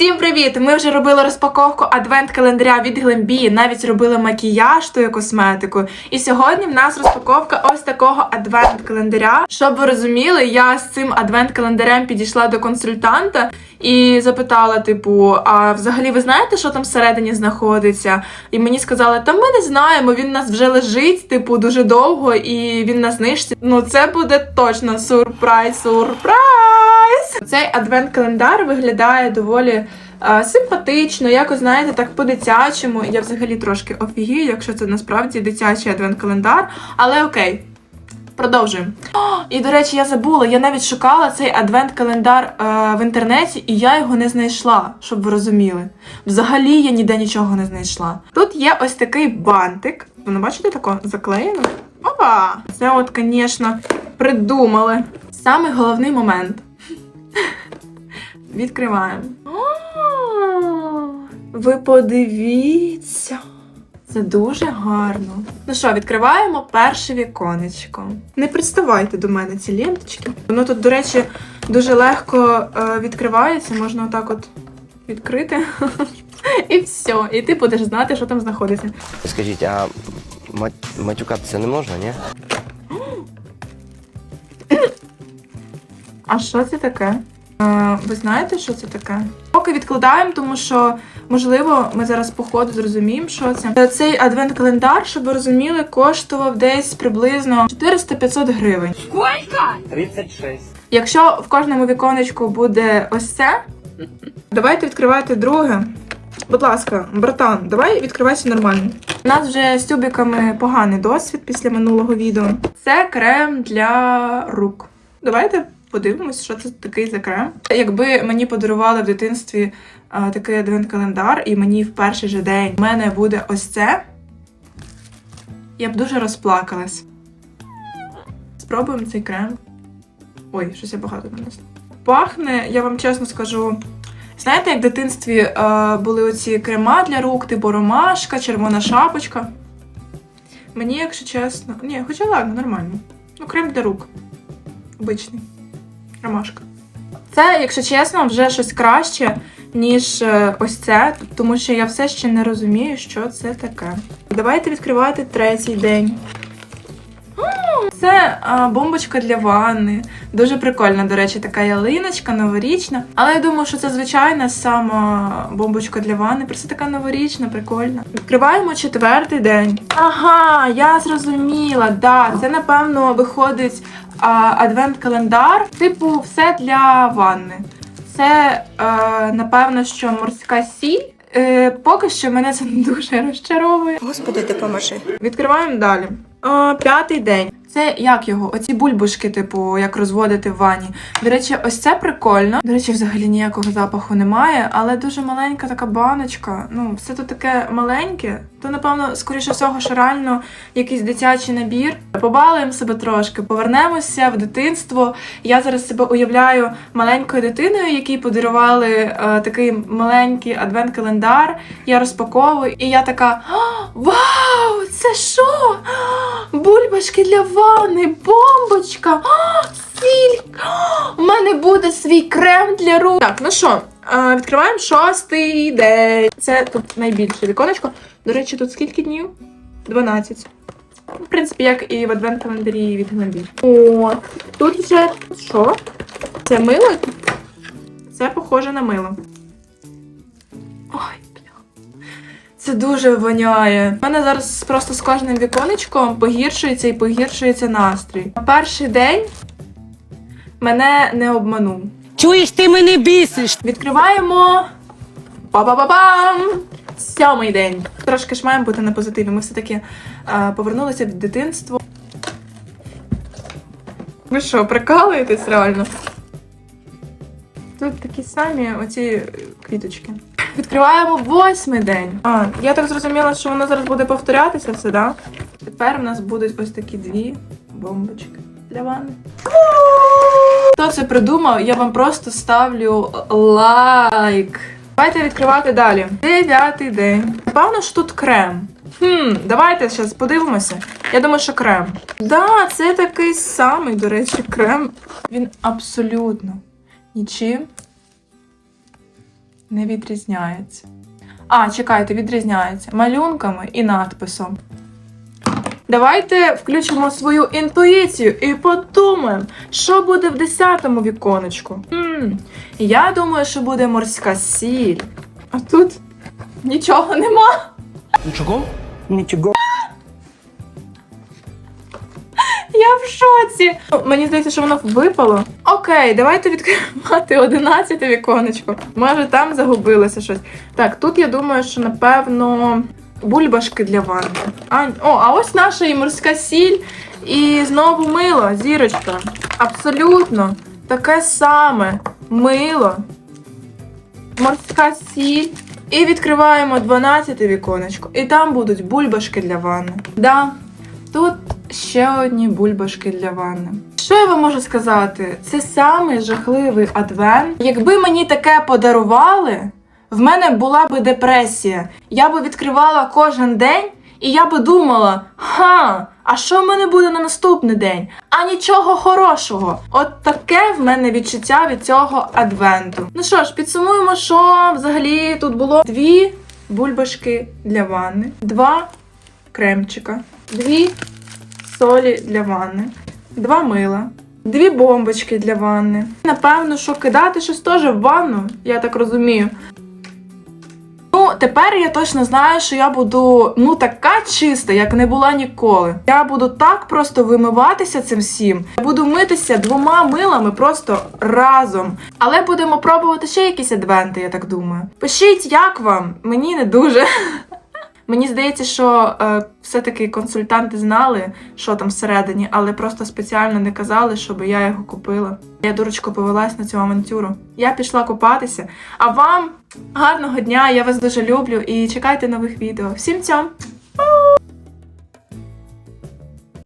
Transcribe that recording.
Всім привіт! Ми вже робили розпаковку адвент-календаря від Glambi, навіть робили макіяж тою косметикою. І сьогодні в нас розпаковка ось такого адвент-календаря. Щоб ви розуміли, я з цим адвент-календарем підійшла до консультанта і запитала: типу, а взагалі ви знаєте, що там всередині знаходиться? І мені сказали, та ми не знаємо, він у нас вже лежить, типу, дуже довго, і він на знижці. Ну, це буде точно сюрприз, сюрприз! Цей адвент-календар виглядає доволі е, симпатично, якось знаєте, так по-дитячому. Я взагалі трошки офігію, якщо це насправді дитячий адвент-календар, але окей. Продовжуємо. І до речі, я забула, я навіть шукала цей адвент-календар е, в інтернеті, і я його не знайшла, щоб ви розуміли. Взагалі я ніде нічого не знайшла. Тут є ось такий бантик. Ви не бачите тако заклеєно? Опа! Це от, звісно, придумали. Саме головний момент. Відкриваємо. Ви подивіться. Це дуже гарно. Ну що, відкриваємо перше віконечко. Не приставайте до мене ці ленточки. Воно тут, до речі, дуже легко е, відкривається, можна отак от відкрити. І все. І ти будеш знати, що там знаходиться. Скажіть, а мат- матюкатися не можна, ні? А що це таке? Е, ви знаєте, що це таке? Поки відкладаємо, тому що, можливо, ми зараз по ходу зрозуміємо, що це. Е, Цей адвент-календар, щоб ви розуміли, коштував десь приблизно 400-500 гривень. 36. Якщо в кожному віконечку буде ось це, давайте відкривати друге. Будь ласка, братан, давай відкривайся нормально. У нас вже з тюбиками поганий досвід після минулого відео. Це крем для рук. Давайте подивимось, що це такий за крем. Якби мені подарували в дитинстві а, такий адвент-календар, і мені в перший же день в мене буде ось це, я б дуже розплакалась. Спробуємо цей крем. Ой, щось я багато нанесла. Пахне, я вам чесно скажу. Знаєте, як в дитинстві е, були оці крема для рук, типу ромашка, червона шапочка. Мені, якщо чесно. Ні, хоча ладно, нормально. Ну, крем для рук. Обичний. Ромашка. Це, якщо чесно, вже щось краще, ніж е, ось це, тому що я все ще не розумію, що це таке. Давайте відкривати третій день. Це а, бомбочка для ванни. Дуже прикольна, до речі, така ялиночка новорічна. Але я думаю, що це звичайна сама бомбочка для ванни. Просто така новорічна, прикольна. Відкриваємо четвертий день. Ага, я зрозуміла. Да, це напевно виходить адвент-календар. Типу, все для ванни. Це, е, напевно, що морська сіль. Е, поки що мене це дуже розчаровує. Господи, допоможи. Відкриваємо далі. О, п'ятий день. Це як його? Оці бульбушки, типу, як розводити в ванні. До речі, ось це прикольно. До речі, взагалі ніякого запаху немає, але дуже маленька така баночка. Ну, все тут таке маленьке. То, напевно, скоріше всього, що реально якийсь дитячий набір. Побалуємо себе трошки, повернемося в дитинство. Я зараз себе уявляю маленькою дитиною, якій подарували е, такий маленький адвент-календар. Я розпаковую, і я така: «А, Вау! Це що? Бульбашки для ванни, бомбочка! А, Сіль! У мене буде свій крем для рук. Так, ну що, е, відкриваємо шостий день. Це тут найбільше віконечко. До речі, тут скільки днів? 12. В принципі, як і в адвент-календарі від Гламбі. О, тут вже що? Це мило? Це похоже на мило. Це дуже воняє. У мене зараз просто з кожним віконечком погіршується і погіршується настрій. Перший день мене не обманув. Чуєш, ти мене бісиш. Відкриваємо. Па-па-па-пам! Сьомий день. Трошки ж маємо бути на позитиві. Ми все-таки е, повернулися в дитинство. Ви що, прикалуєтесь реально? Тут такі самі оці квіточки. Відкриваємо восьмий день. А, я так зрозуміла, що воно зараз буде повторятися все, да? Тепер у нас будуть ось такі дві бомбочки для ванни. Хто це придумав, я вам просто ставлю лайк. Давайте відкривати далі. Дев'ятий день. Напевно, що тут крем. Хм, давайте зараз подивимося. Я думаю, що крем. Да, це такий самий, до речі, крем. Він абсолютно нічим Не відрізняється. А, чекайте, відрізняється. Малюнками і надписом. Давайте включимо свою інтуїцію і подумаємо, що буде в 10-му віконечку. м я думаю, що буде морська сіль. А тут нічого нема. Нічого? Я в шоці. Мені здається, що воно випало. Окей, давайте відкривати 11 віконечко. Може, там загубилося щось. Так, тут я думаю, що напевно бульбашки для ванни. А, о, а ось наша і морська сіль. І знову мило, зірочка. Абсолютно таке саме мило, морська сіль. І відкриваємо 12 віконечко. І там будуть бульбашки для ванни. Да, Тут ще одні бульбашки для ванни. Що я вам можу сказати? Це самий жахливий адвент. Якби мені таке подарували, в мене була би депресія. Я би відкривала кожен день, і я би думала: ха, а що в мене буде на наступний день? А нічого хорошого. От таке в мене відчуття від цього адвенту. Ну що ж, підсумуємо, що взагалі тут було дві бульбашки для ванни, два кремчика, дві солі для ванни, два мила, дві бомбочки для ванни. Напевно, що кидати щось теж в ванну, я так розумію. Ну, тепер я точно знаю, що я буду ну така чиста, як не була ніколи. Я буду так просто вимиватися цим всім. Я буду митися двома милами просто разом. Але будемо пробувати ще якісь адвенти, я так думаю. Пишіть, як вам? Мені не дуже. Мені здається, що е, все-таки консультанти знали, що там всередині, але просто спеціально не казали, щоб я його купила. Я дурочко повелась на цю авантюру. Я пішла купатися. А вам гарного дня! Я вас дуже люблю і чекайте нових відео. Всім цьом!